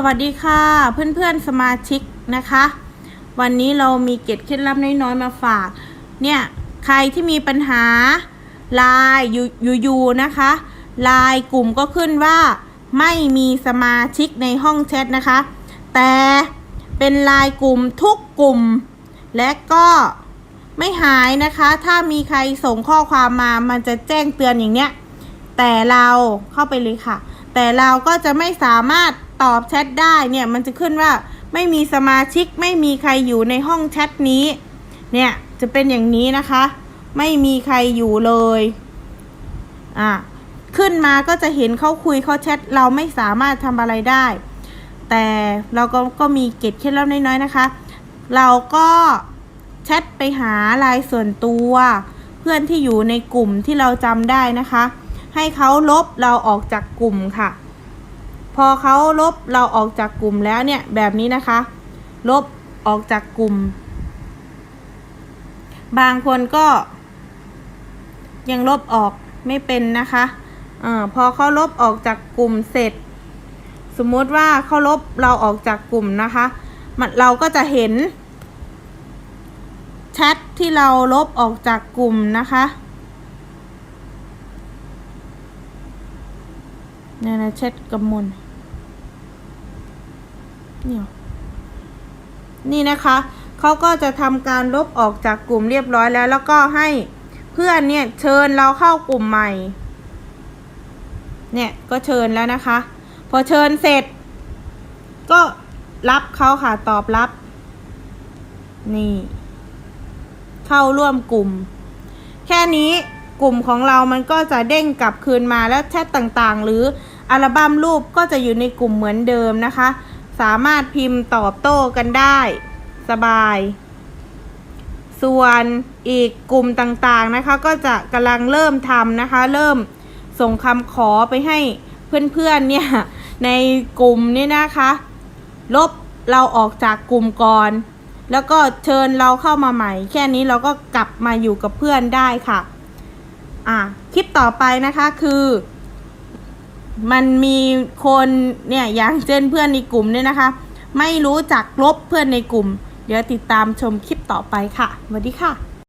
สวัสดีค่ะเพื่อนๆสมาชิกนะคะ วันนี้เรามีเกร็ดเคล็ดลับน้อยๆมาฝาก เนี่ยใครที่มีปัญหาไลน์อยู่อยู่นะคะไลน์กลุ่มก็ขึ้นว่าไม่มีสมาชิกในห้องแชทนะคะ แต่เป็นไลน์กลุ่มทุกกลุ่ม และก็ไม่หายนะคะ ถ้ามีใครส่งข้อความมามันจะแจ้งเตือนอย่างเนี้ยแต่เราเข้าไปเลยค่ะ แต่เราก็จะไม่สามารถ ตอบแชทได้เนี่ยมันจะขึ้นว่าไม่มีสมาชิกไม่มีใครอยู่ในห้องแชทนี้ เนี่ยจะเป็นอย่างนี้นะคะ ไม่มีใครอยู่เลยอะขึ้นมาก็จะเห็นเขาคุยเขาแชทเราไม่สามารถทำอะไรได้ แต่เราก็ก็มีเกร็ดเคล็ดลับน้อยๆนะคะ เราก็แชทไปหาลน์ส่วนตัว เพื่อนที่อยู่ในกลุ่มที่เราจำได้นะคะ ให้เขาลบเราออกจากกลุ่มค่ะ พอเขาลบเราออกจากกลุ่มแล้วเนี่ยแบบนี้นะคะ ลบออกจากกลุ่ม บางคนก็ ยังลบออกไม่เป็นนะคะอาพอเขาลบออกจากกลุ่มเสร็จ สมมติว่าเขาลบเราออกจากกลุ่มนะคะมันเราก็จะเห็นแชทที่เราลบออกจากกลุ่มนะคะเนี่ยนะแชทกับมน เนี่ยนี่นะคะเขาก็จะทำการลบออกจากกลุ่มเรียบร้อยแล้ว แล้วก็ให้เพื่อนเนี่ยเชิญเราเข้ากลุ่มใหม่ เนี่ยก็เชิญแล้วนะคะ พอเชิญเสร็จ ก็รับเขาค่ะตอบรับ นี่ เข้าร่วมกลุ่ม แค่นี้กลุ่มของเรามันก็จะเด้งกลับคืนมาแล้วแชทต่างๆ หรืออัลบั้มรูปก็จะอยู่ในกลุ่มเหมือนเดิมนะคะ สามารถพิมพ์ตอบโต้กันได้ สบาย ส่วนอีกกลุ่มต่างๆนะคะ ก็จะกำลังเริ่มทำนะคะ เริ่มส่งคำขอไปให้เพื่อนๆเนี่ยในกลุ่มนี้นะคะ ลบเราออกจากกลุ่มก่อน แล้วก็เชิญเราเข้ามาใหม่ แค่นี้เราก็กลับมาอยู่กับเพื่อนได้ค่ะ อะคลิปต่อไปนะคะคือ มันมีคนเนี่ยอย่างเช่นเพื่อนในกลุ่มเนี่ยนะคะ ไม่รู้จักลบเพื่อนในกลุ่ม เดี๋ยวติดตามชมคลิปต่อไปค่ะสวัสดีค่ะ